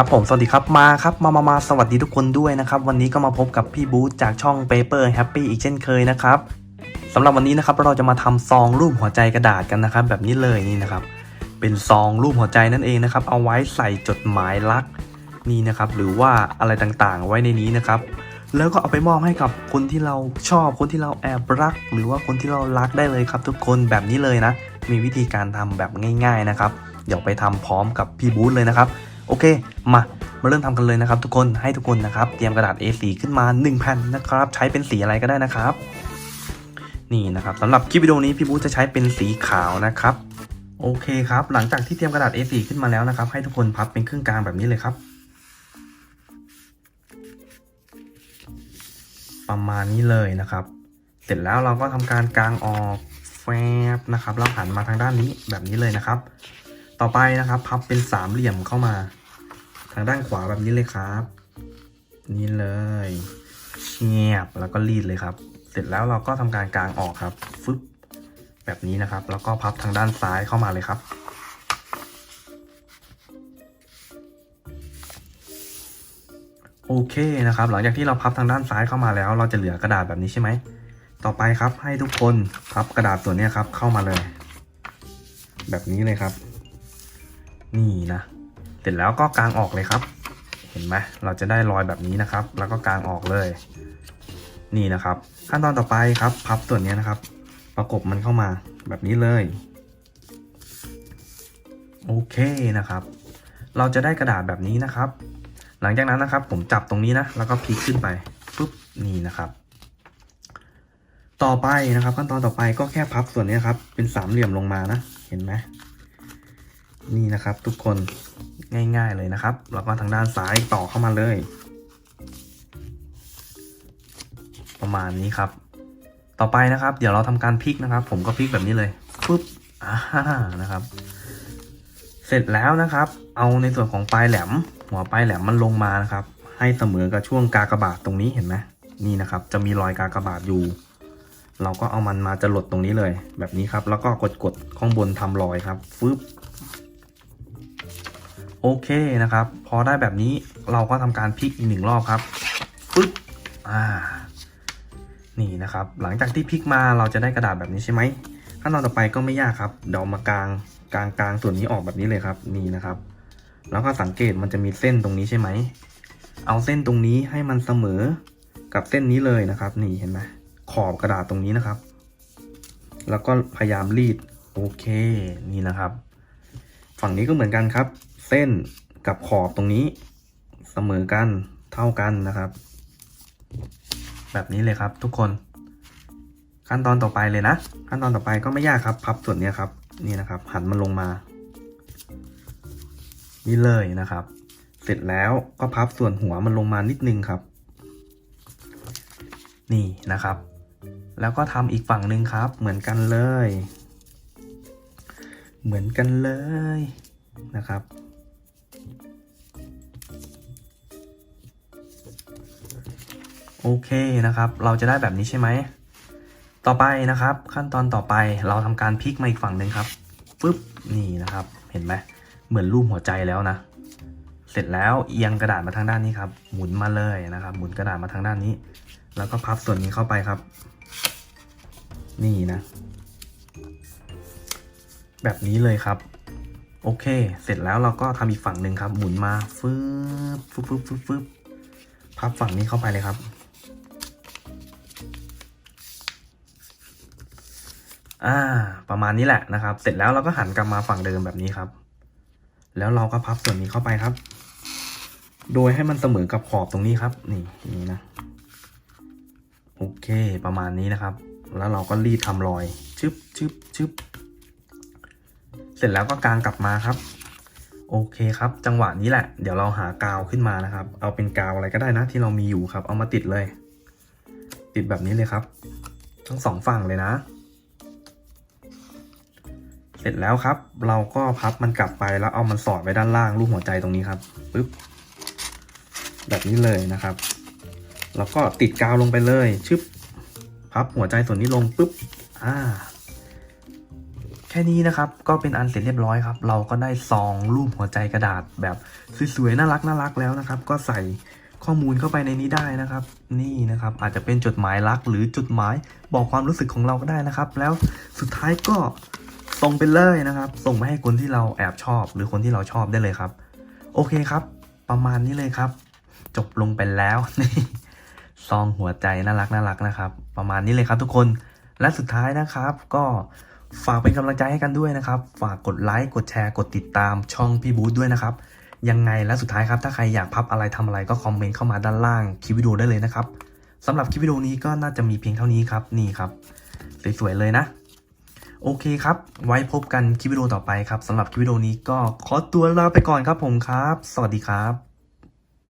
ครับผมสวัสดีครับมาครับมามามาสวัสดีทุกคนด้วยนะครับวันนี้ก็มาพบกับพี่บูธจากช่อง Paper Happy อีกเช่นเคยนะครับสำหรับวันนี้นะครับเราจะมาทำซองรูปหัวใจกระดาษกันนะครับ แบบนี้เลยนี่นะครับ เป็นซองรูปหัวใจนั่นเองนะครับ เอาไว้ใส่จดหมายรักนี่นะครับหรือว่าอะไรต่างๆ ไว้ในนี้นะครับ แล้วก็เอาไปมอบให้กับคนที่เราชอบคนที่เราแอบรัก หรือว่าคนที่เรารักได้เลยครับ ทุกคนแบบนี้เลยนะ มีวิธีการทำแบบง่าย ๆนะครับเดี๋ยวไปทำพร้อมกับพี่บูธเลยนะครับ โอเค มามาเริ่มทำกันเลยนะครับทุกคนให้ทุกคนนะครับ เตรียมกระดาษ A4 ขึ้นมา1แผ่นนะครับ ใช้เป็นสีอะไรก็ได้นะครับ นี่นะครับสำหรับคลิปวิดีโอนี้พี่บูธจะใช้เป็นสีขาวนะครับ โอเคครับ หลังจากที่เตรียมกระดาษ A4 ขึ้นมาแล้วนะครับ ให้ทุกคนพับเป็นครึ่งกลางแบบนี้เลยครับ ประมาณนี้เลยนะครับ เสร็จแล้วเราก็ทำการกางออกแฟบนะครับแล้วหันมาทางด้านนี้แบบนี้เลยนะครับ ต่อไปนะครับ พับเป็นสามเหลี่ยมเข้ามาางด้านขวาแบบนี้เลยครับ นี่เลยเงียบแล้วก็รีดเลยครับ เสร็จแล้วเราก็ทำการกางออกครับฟึบแบบนี้นะครับ แล้วก็พับทางด้านซ้ายเข้ามาเลยครับ โอเคนะครับ หลังจากที่เราพับทางด้านซ้ายเข้ามาแล้ว เราจะเหลือกระดาษแบบนี้ใช่ไหมต่อไปครับให้ทุกคนพับกระดาษส่วนี้ครับเข้ามาเลย แบบนี้เลยครับ นี่นะ เสร็จแล้วก็กางออกเลยครับ เห็นไหมเราจะได้รอยแบบนี้นะครับ แล้วก็กางออกเลย นี่นะครับ ขั้นตอนต่อไปครับ พับส่วนนี้นะครับ ประกบมันเข้ามาแบบนี้เลย โอเคนะครับ เราจะได้กระดาษแบบนี้นะครับ หลังจากนั้นนะครับ ผมจับตรงนี้นะ แล้วก็พลิกขึ้นไปปุ๊บนี่นะครับ ต่อไปนะครับ ขั้นตอนต่อไปก็แค่พับส่วนนี้ครับ เป็นสามเหลี่ยมลงมานะ เห็นไหม นี่นะครับทุกคนง่ายๆเลยนะครับ แล้วก็ทางด้านซ้ายต่อเข้ามาเลย ประมาณนี้ครับ ต่อไปนะครับ เดี๋ยวเราทำการพลิกนะครับ ผมก็พลิกแบบนี้เลยปุ๊บอ่านะครับ เสร็จแล้วนะครับ เอาในส่วนของปลายแหลม หัวปลายแหลมมันลงมานะครับ ให้เสมอกับช่วงกากบาทตรงนี้เห็นไหมนี่นะครับ จะมีรอยกากบาทอยู่ เราก็เอามันมาจะหลดตรงนี้เลย แบบนี้ครับ แล้วก็กดกดๆข้างบนทำรอยครับฟึบ โอเคนะครับ พอได้แบบนี้เราก็ทำการพลิกอีกหนึ่งรอบครับปึ๊บอ่า นี่นะครับ หลังจากที่พลิกมาเราจะได้กระดาษแบบนี้ใช่ไหมขั้นตอนต่อไปก็ไม่ยากครับ เดี๋ยวมากางกลางกลางส่วนนี้ออกแบบนี้เลยครับ นี่นะครับ แล้วก็สังเกตมันจะมีเส้นตรงนี้ใช่ไหม เอาเส้นตรงนี้ให้มันเสมอกับเส้นนี้เลยนะครับ นี่เห็นไหมขอบกระดาษตรงนี้นะครับ แล้วก็พยายามรีด โอเค นี่นะครับ ฝั่งนี้ก็เหมือนกันครับ เส้นกับขอบตรงนี้เสมอกันเท่ากันนะครับ แบบนี้เลยครับทุกคน ขั้นตอนต่อไปเลยนะ ขั้นตอนต่อไปก็ไม่ยากครับ พับส่วนนี้ครับนี่นะครับ หันมันลงมา นี่เลยนะครับ เสร็จแล้วก็พับส่วนหัวมันลงมานิดนึงครับ นี่นะครับ แล้วก็ทำอีกฝั่งหนึ่งครับ เหมือนกันเลย เหมือนกันเลยนะครับ โอเคนะครับ เราจะได้แบบนี้ใช่ไหม ต่อไปนะครับ ขั้นตอนต่อไปเราทำการพลิกมาอีกฝั่งหนึ่งครับฟึบนี่นะครับ เห็นไหมเหมือนรูปหัวใจแล้วนะ เสร็จแล้วเอียงกระดาษมาทางด้านนี้ครับ หมุนมาเลยนะครับ หมุนกระดาษมาทางด้านนี้ แล้วก็พับส่วนนี้เข้าไปครับ นี่นะ แบบนี้เลยครับ โอเค เสร็จแล้วเราก็ทำอีกฝั่งหนึ่งครับ หมุนมาฟึบฟึบฟึบฟึบฟึบพับฝั่งนี้เข้าไปเลยครับ อ่า ประมาณนี้แหละนะครับ เสร็จแล้วเราก็หันกลับมาฝั่งเดิมแบบนี้ครับ แล้วเราก็พับส่วนนี้เข้าไปครับ โดยให้มันเสมอกับขอบตรงนี้ครับ นี่อย่างนี้นะ โอเค ประมาณนี้นะครับ แล้วเราก็รีดทำรอย ชึบชึบชึบเสร็จแล้วก็กางกลับมาครับ โอเคครับ จังหวะนี้แหละ เดี๋ยวเราหากาวขึ้นมานะครับ เอาเป็นกาวอะไรก็ได้นะ ที่เรามีอยู่ครับ เอามาติดเลย ติดแบบนี้เลยครับ ทั้งสองฝั่งเลยนะ เสร็จแล้วครับ เราก็พับมันกลับไปแล้วเอามันสอดไว้ด้านล่างรูปหัวใจตรงนี้ครับปึ๊บแบบนี้เลยนะครับ แล้วก็ติดกาวลงไปเลยชึบพับหัวใจส่วนนี้ลงปุ๊บอ่าแค่นี้นะครับก็เป็นอันเสร็จเรียบร้อยครับ เราก็ได้ซองรูปหัวใจกระดาษแบบสวยๆน่ารักน่ารักแล้วนะครับ ก็ใส่ข้อมูลเข้าไปในนี้ได้นะครับ นี่นะครับอาจจะเป็นจดหมายรักหรือจดหมายบอกความรู้สึกของเราก็ได้นะครับ แล้วสุดท้ายก็ ส่งไปเลยนะครับ ส่งไปให้คนที่เราแอบชอบ หรือคนที่เราชอบได้เลยครับ โอเคครับ ประมาณนี้เลยครับ จบลงไปแล้วนี่ซองหัวใจน่ารักน่ารักนะครับ ประมาณนี้เลยครับทุกคนและสุดท้ายนะครับ ก็ฝากเป็นกำลังใจให้กันด้วยนะครับ ฝากกดไลค์กดแชร์กดติดตามช่องพี่บูธด้วยนะครับ ยังไงและสุดท้ายครับ ถ้าใครอยากพับอะไรทำอะไรก็คอมเมนต์เข้ามาด้านล่างคลิปวิดีโอได้เลยนะครับสำหรับคลิปวิดีโอนี้ก็น่าจะมีเพียงเท่านี้ครับนี่ครับ สวยๆเลยนะ โอเคครับ ไว้พบกันคลิปวิดีโอต่อไปครับสำหรับคลิปวิดีโอนี้ก็ขอตัวลาไปก่อนครับผมครับ สวัสดีครับ